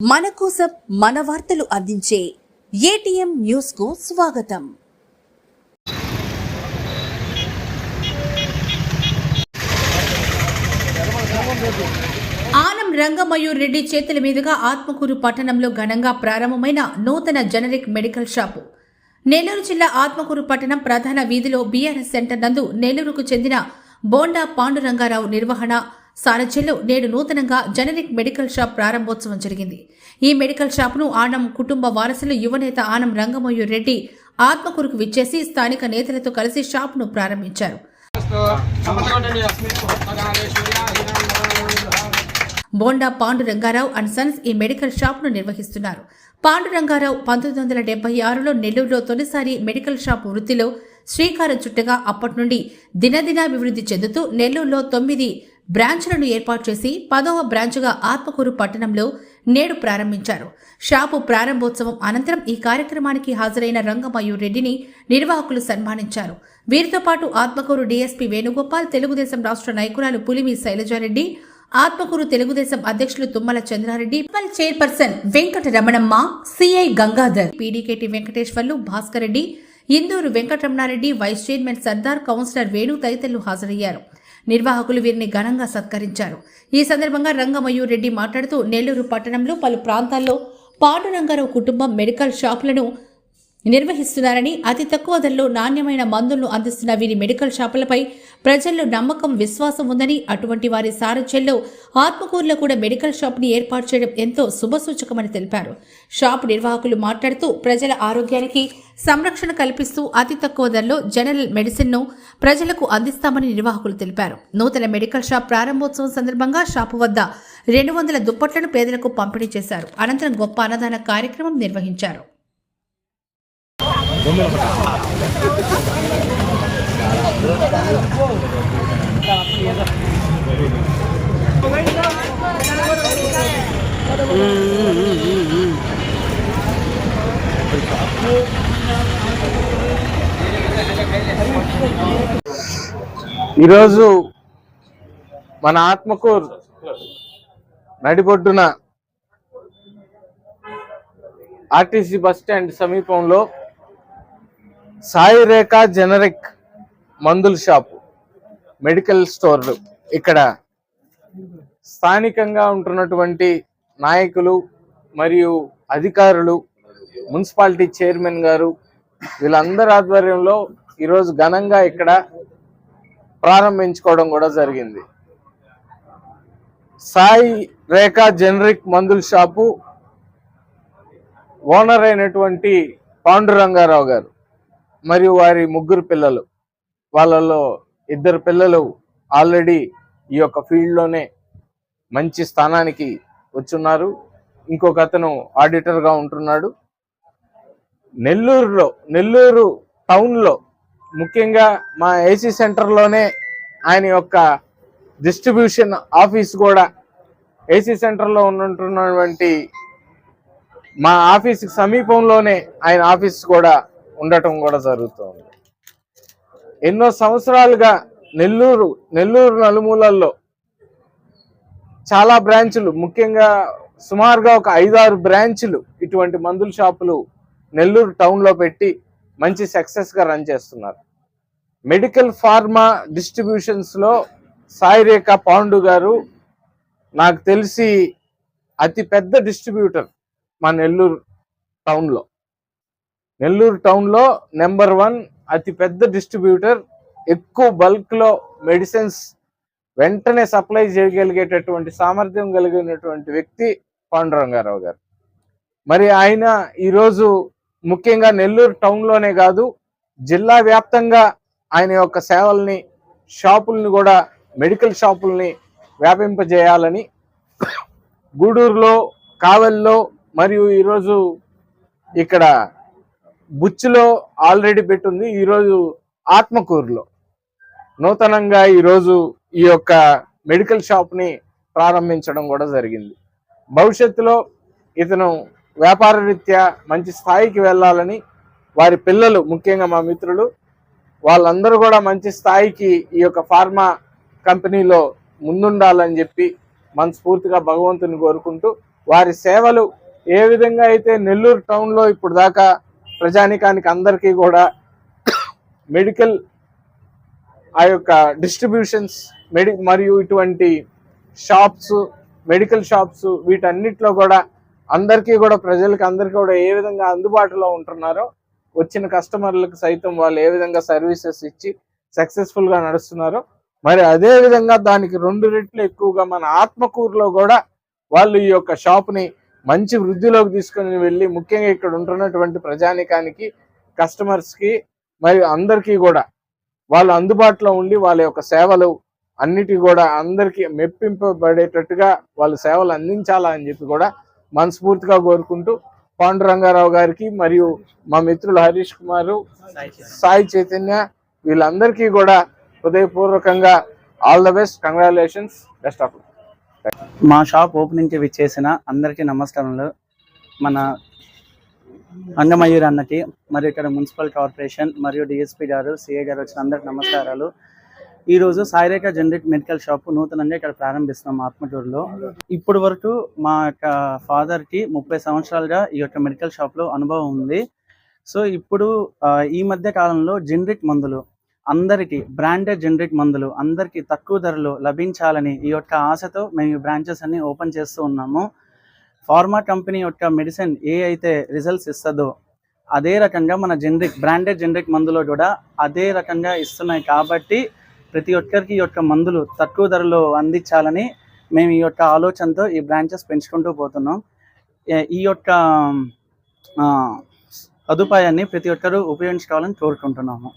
మన కోసం మన వార్తలు అందించే ఏటీఎం న్యూస్కు స్వాగతం. ఆనం రంగమయూర్ రెడ్డి చేతుల మీదుగా ఆత్మకూరు పట్టణంలో ఘనంగా ప్రారంభమైన నూతన జనరిక్ మెడికల్ షాపు. నెల్లూరు జిల్లా ఆత్మకూరు పట్టణం ప్రధాన వీధిలో బీఆర్ఎస్ సెంటర్ నందు నెల్లూరుకు చెందిన బోండా పాండురంగారావు నిర్వహణ సారథ్యంలో నేడు నూతనంగా జనరిక్ మెడికల్ షాప్ ప్రారంభోత్సవం జరిగింది. ఈ మెడికల్ షాప్ను ఆనం కుటుంబ వారసులు యువనేత ఆనం రంగమయ్య రెడ్డి ఆత్మకూరుకు విచ్చేసి స్థానిక నేతలతో కలిసి షాప్ను ప్రారంభించారు. బోండా పాండురంగారావు అండ్ సన్స్ ఈ మెడికల్ షాప్ను నిర్వహిస్తున్నారు. పాండురంగారావు పంతొమ్మిది వందల డెబ్బై ఆరులో నెల్లూరులో తొలిసారి మెడికల్ షాప్ వృత్తిలో శ్రీకారం చుట్టగా అప్పటి నుండి దినదినాభివృద్ధి చెందుతూ నెల్లూరులో తొమ్మిది బ్రాంచ్లను ఏర్పాటు చేసి పదవ బ్రాంచ్గా ఆత్మకూరు పట్టణంలో నేడు ప్రారంభించారు. షాపు ప్రారంభోత్సవం అనంతరం ఈ కార్యక్రమానికి హాజరైన రంగమయూర్ రెడ్డిని నిర్వాహకులు సన్మానించారు. వీరితో పాటు ఆత్మకూరు డీఎస్పీ వేణుగోపాల్ తెలుగుదేశం రాష్ట్ర నాయకురాలు పులిమి శైలజారెడ్డి ఆత్మకూరు తెలుగుదేశం అధ్యక్షులు Tummala Chandrareddy municipal chairperson Venkata Ramanamma CI Gangadhar పీడీకేటి Venkateswarlu Bhaskar Reddy Induru Venkataramanareddy vice chairman Sardar councillor Venu తదితరులు హాజరయ్యారు. నిర్వాహకులు వీరిని ఘనంగా సత్కరించారు. ఈ సందర్భంగా రంగమయూర్ రెడ్డి మాట్లాడుతూ నెల్లూరు పట్టణంలో పలు ప్రాంతాల్లో పాండురంగారావు కుటుంబం మెడికల్ షాపులను నిర్వహిస్తున్నారని అతి తక్కువ ధరలో నాణ్యమైన మందులను అందిస్తున్న వీరి మెడికల్ షాపులపై ప్రజల్లో నమ్మకం విశ్వాసం ఉందని అటువంటి వారి సారథ్యంలో ఆత్మకూరులో కూడా మెడికల్ షాప్ని ఏర్పాటు చేయడం ఎంతో శుభసూచకమని తెలిపారు. షాప్ నిర్వాహకులు మాట్లాడుతూ ప్రజల ఆరోగ్యానికి సంరక్షణ కల్పిస్తూ అతి తక్కువ ధరలో జనరల్ మెడిసిన్ను ప్రజలకు అందిస్తామని నిర్వాహకులు తెలిపారు. నూతన మెడికల్ షాప్ ప్రారంభోత్సవం సందర్భంగా షాపు వద్ద రెండు వందల దుప్పట్లను పేదలకు పంపిణీ చేశారు. అనంతరం గొప్ప అన్నదాన కార్యక్రమం నిర్వహించారు. ఈరోజు మన ఆత్మకూర్ నడిబొడ్డున ఆర్టీసీ బస్ స్టాండ్ సమీపంలో సాయి రేఖ జనరిక్ మందుల షాపు మెడికల్ స్టోర్లు. ఇక్కడ స్థానికంగా ఉంటున్నటువంటి నాయకులు మరియు అధికారులు మున్సిపాలిటీ చైర్మన్ గారు వీళ్ళందరి ఆధ్వర్యంలో ఈరోజు ఘనంగా ఇక్కడ ప్రారంభించుకోవడం కూడా జరిగింది. సాయి రేఖ జనరిక్ మందుల షాపు ఓనర్ అయినటువంటి పాండురంగారావు గారు. మరియు వారి ముగ్గురు పిల్లలు. వాళ్ళలో ఇద్దరు పిల్లలు ఆల్రెడీ ఈ యొక్క ఫీల్డ్లోనే మంచి స్థానానికి వచ్చున్నారు. ఇంకొక అతను ఆడిటర్గా ఉంటున్నాడు. నెల్లూరులో నెల్లూరు టౌన్లో ముఖ్యంగా మా ఏసీ సెంటర్లోనే ఆయన యొక్క డిస్ట్రిబ్యూషన్ ఆఫీస్ కూడా ఏసీ సెంటర్లో ఉన్నటువంటి మా ఆఫీస్కి సమీపంలోనే ఆయన ఆఫీస్ కూడా ఉండటం కూడా జరుగుతుంది. ఎన్నో సంవత్సరాలుగా నెల్లూరు నెల్లూరు నలుమూలల్లో చాలా బ్రాంచులు ముఖ్యంగా సుమారుగా ఒక ఐదారు బ్రాంచులు ఇటువంటి మందుల షాపులు నెల్లూరు టౌన్లో పెట్టి మంచి సక్సెస్గా రన్ చేస్తున్నారు. మెడికల్ ఫార్మా డిస్ట్రిబ్యూషన్స్లో సాయిరేఖ పాండు గారు నాకు తెలిసి అతి పెద్ద డిస్ట్రిబ్యూటర్ మా నెల్లూరు టౌన్లో. నెల్లూరు టౌన్లో నెంబర్ వన్ అతి పెద్ద డిస్ట్రిబ్యూటర్ ఎక్కువ బల్క్లో మెడిసిన్స్ వెంటనే సప్లై చేయగలిగేటటువంటి సామర్థ్యం కలిగినటువంటి వ్యక్తి పాండురంగారావు గారు. మరి ఆయన ఈరోజు ముఖ్యంగా నెల్లూరు టౌన్లోనే కాదు జిల్లా వ్యాప్తంగా ఆయన యొక్క సేవల్ని షాపుల్ని కూడా మెడికల్ షాపుల్ని వ్యాపింపజేయాలని గూడూరులో కావెల్లో మరియు ఈరోజు ఇక్కడ బుచ్చులో ఆల్రెడీ పెట్టుంది ఈరోజు ఆత్మకూరులో. నూతనంగా ఈరోజు ఈ యొక్క మెడికల్ షాప్ని ప్రారంభించడం కూడా జరిగింది. భవిష్యత్తులో ఇతను వ్యాపార రీత్యా మంచి స్థాయికి వెళ్ళాలని వారి పిల్లలు ముఖ్యంగా మా మిత్రులు వాళ్ళందరూ కూడా మంచి స్థాయికి ఈ యొక్క ఫార్మా కంపెనీలో ముందుండాలని చెప్పి మనస్ఫూర్తిగా భగవంతుని కోరుకుంటూ వారి సేవలు ఏ విధంగా అయితే నెల్లూరు టౌన్లో ఇప్పుడు దాకా ప్రజానికానికి అందరికీ కూడా మెడికల్ ఆ యొక్క డిస్ట్రిబ్యూషన్స్ మెడి మరియు ఇటువంటి షాప్స్ మెడికల్ షాప్స్ వీటన్నిటిలో కూడా అందరికీ కూడా ప్రజలకి అందరికీ కూడా ఏ విధంగా అందుబాటులో ఉంటున్నారో వచ్చిన కస్టమర్లకు సైతం వాళ్ళు ఏ విధంగా సర్వీసెస్ ఇచ్చి సక్సెస్ఫుల్గా నడుస్తున్నారో మరి అదే విధంగా దానికి రెండు రెట్లు ఎక్కువగా మన ఆత్మకూరులో కూడా వాళ్ళు ఈ యొక్క షాప్ని మంచి వృద్ధిలోకి తీసుకొని వెళ్ళి ముఖ్యంగా ఇక్కడ ఉంటున్నటువంటి ప్రజానికానికి కస్టమర్స్కి మరియు అందరికీ కూడా వాళ్ళు అందుబాటులో ఉండి వాళ్ళ యొక్క సేవలు అన్నిటి కూడా అందరికీ మెప్పింపబడేటట్టుగా వాళ్ళ సేవలు అందించాలా అని చెప్పి కూడా మనస్ఫూర్తిగా కోరుకుంటూ పాండురంగారావు గారికి మరియు మా మిత్రులు హరీష్ కుమారు సాయి చైతన్య. వీళ్ళందరికీ కూడా హృదయపూర్వకంగా all the best. Congratulations best of మా షాప్ ఓపెనింగ్కి విచ్చేసిన అందరికీ నమస్కారములు. మన అంగమయూర్ అన్నకి మరియు ఇక్కడ మున్సిపల్ కార్పొరేషన్ మరియు డిఎస్పి గారు సిఏ గారు వచ్చిన అందరికి నమస్కారాలు. ఈ రోజు సాయిరేఖ జనరిక్ మెడికల్ షాప్ నూతనంగా ఇక్కడ ప్రారంభిస్తున్నాం ఆత్మటూరులో. ఇప్పుడు వరకు మా యొక్క ఫాదర్కి ముప్పై సంవత్సరాలుగా ఈ యొక్క మెడికల్ షాప్లో అనుభవం ఉంది. సో ఇప్పుడు ఈ మధ్య కాలంలో జనరిక్ మందులు అందరికీ బ్రాండెడ్ జనరిక్ మందులు అందరికీ తక్కువ ధరలో లభించాలని ఈ యొక్క ఆశతో మేము ఈ బ్రాంచెస్ అన్ని ఓపెన్ చేస్తూ ఉన్నాము. ఫార్మా కంపెనీ యొక్క మెడిసిన్ ఏ అయితే రిజల్ట్స్ ఇస్తుందో అదే రకంగా మన జనరిక్ బ్రాండెడ్ జనరిక్ మందులో కూడా అదే రకంగా ఇస్తున్నాయి కాబట్టి ప్రతి ఒక్కరికి ఈ యొక్క మందులు తక్కువ ధరలో అందించాలని మేము ఈ యొక్క ఆలోచనతో ఈ బ్రాంచెస్ పెంచుకుంటూ పోతున్నాం. ఈ యొక్క సదుపాయాన్ని ప్రతి ఒక్కరూ ఉపయోగించుకోవాలని కోరుకుంటున్నాము.